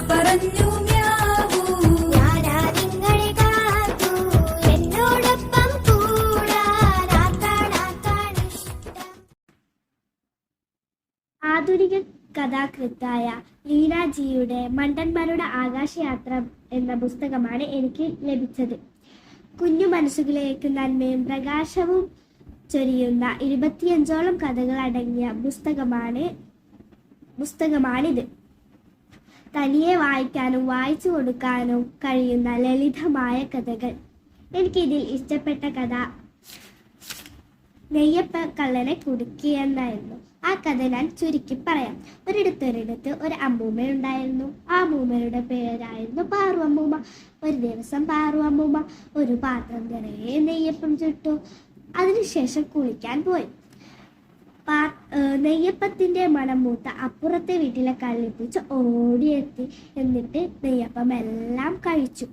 പറഞ്ഞു ആധുനിക കഥാകൃത്തായ ലീനാജിയുടെ മണ്ടന്മാരുടെ ആകാശയാത്ര എന്ന പുസ്തകമാണ് എനിക്ക് ലഭിച്ചത്. കുഞ്ഞു മനസ്സുകളിലേക്ക് നന്മയും പ്രകാശവും ചൊരിയുന്ന ഇരുപത്തിയഞ്ചോളം കഥകൾ അടങ്ങിയ പുസ്തകമാണ് പുസ്തകമാണിത്. തനിയെ വായിക്കാനും വായിച്ചു കൊടുക്കാനും കഴിയുന്ന ലളിതമായ കഥകൾ. എനിക്കിതിൽ ഇഷ്ടപ്പെട്ട കഥ നെയ്യപ്പ കള്ളനെ കുടുക്കിയെന്നായിരുന്നു ആ കഥ ഞാൻ ചുരുക്കി പറയാം. ഒരിടത്തൊരിടത്ത് ഒരു അമ്മൂമ്മ ഉണ്ടായിരുന്നു. ആ അമ്മൂമ്മയുടെ പേരായിരുന്നു പാറു അമ്മൂമ്മ. ഒരു ദിവസം പാറു അമ്മൂമ്മ ഒരു പാത്രം നിറയെ നെയ്യപ്പം ചുട്ടു. അതിനുശേഷം കുളിക്കാൻ പോയി. പാ നെയ്യപ്പത്തിന്റെ മണം മൂത്ത അപ്പുറത്തെ വീട്ടിലെ കള്ളിപ്പൂച്ച ഓടിയെത്തി. എന്നിട്ട് നെയ്യപ്പം എല്ലാം കഴിച്ചു.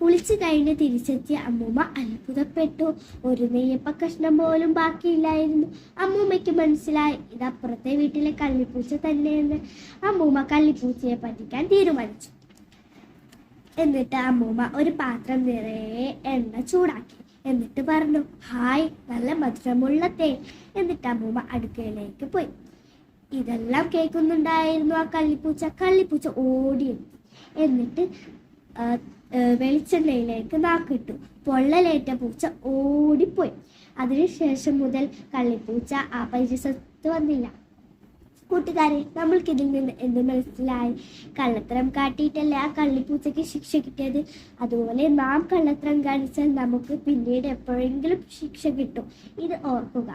കുളിച്ചു കഴിഞ്ഞ് തിരിച്ചെത്തിയ അമ്മൂമ്മ അത്ഭുതപ്പെട്ടു. ഒരു നെയ്യപ്പ കഷ്ണം പോലും ബാക്കിയില്ലായിരുന്നു. അമ്മൂമ്മയ്ക്ക് മനസ്സിലായി ഇത് അപ്പുറത്തെ വീട്ടിലെ കള്ളിപ്പൂച്ച തന്നെയെന്ന്. അമ്മൂമ്മ കള്ളിപ്പൂച്ചയെ പറ്റിക്കാൻ തീരുമാനിച്ചു. എന്നിട്ട് അമ്മൂമ്മ ഒരു പാത്രം നിറയെ എണ്ണ ചൂടാക്കി. എന്നിട്ട് പറഞ്ഞു ഹായ് നല്ല മധുരമുള്ള തേൻ എന്നിട്ട് അമ്മൂമ്മ അടുക്കളയിലേക്ക് പോയി. ഇതെല്ലാം കേൾക്കുന്നുണ്ടായിരുന്നു ആ കള്ളിപ്പൂച്ച. കള്ളിപ്പൂച്ച ഓടിയെത്തി. എന്നിട്ട് വെളിച്ചെണ്ണയിലേക്ക് നാക്കിട്ടു. പൊള്ളലേറ്റ പൂച്ച ഓടിപ്പോയി. അതിനുശേഷം മുതൽ കള്ളിപ്പൂച്ച ആ പരിസരത്ത് വന്നില്ല. കൂട്ടുകാരെ നമ്മൾക്കിതിൽ നിന്ന് എന്ത് മനസ്സിലായി? കള്ളത്തരം കാട്ടിയിട്ടല്ലേ ആ കള്ളിപ്പൂച്ചയ്ക്ക് ശിക്ഷ കിട്ടിയത്? അതുപോലെ നാം കള്ളത്തരം കാണിച്ചാൽ നമുക്ക് പിന്നീട് എപ്പോഴെങ്കിലും ശിക്ഷ കിട്ടും. ഇത് ഓർക്കുക.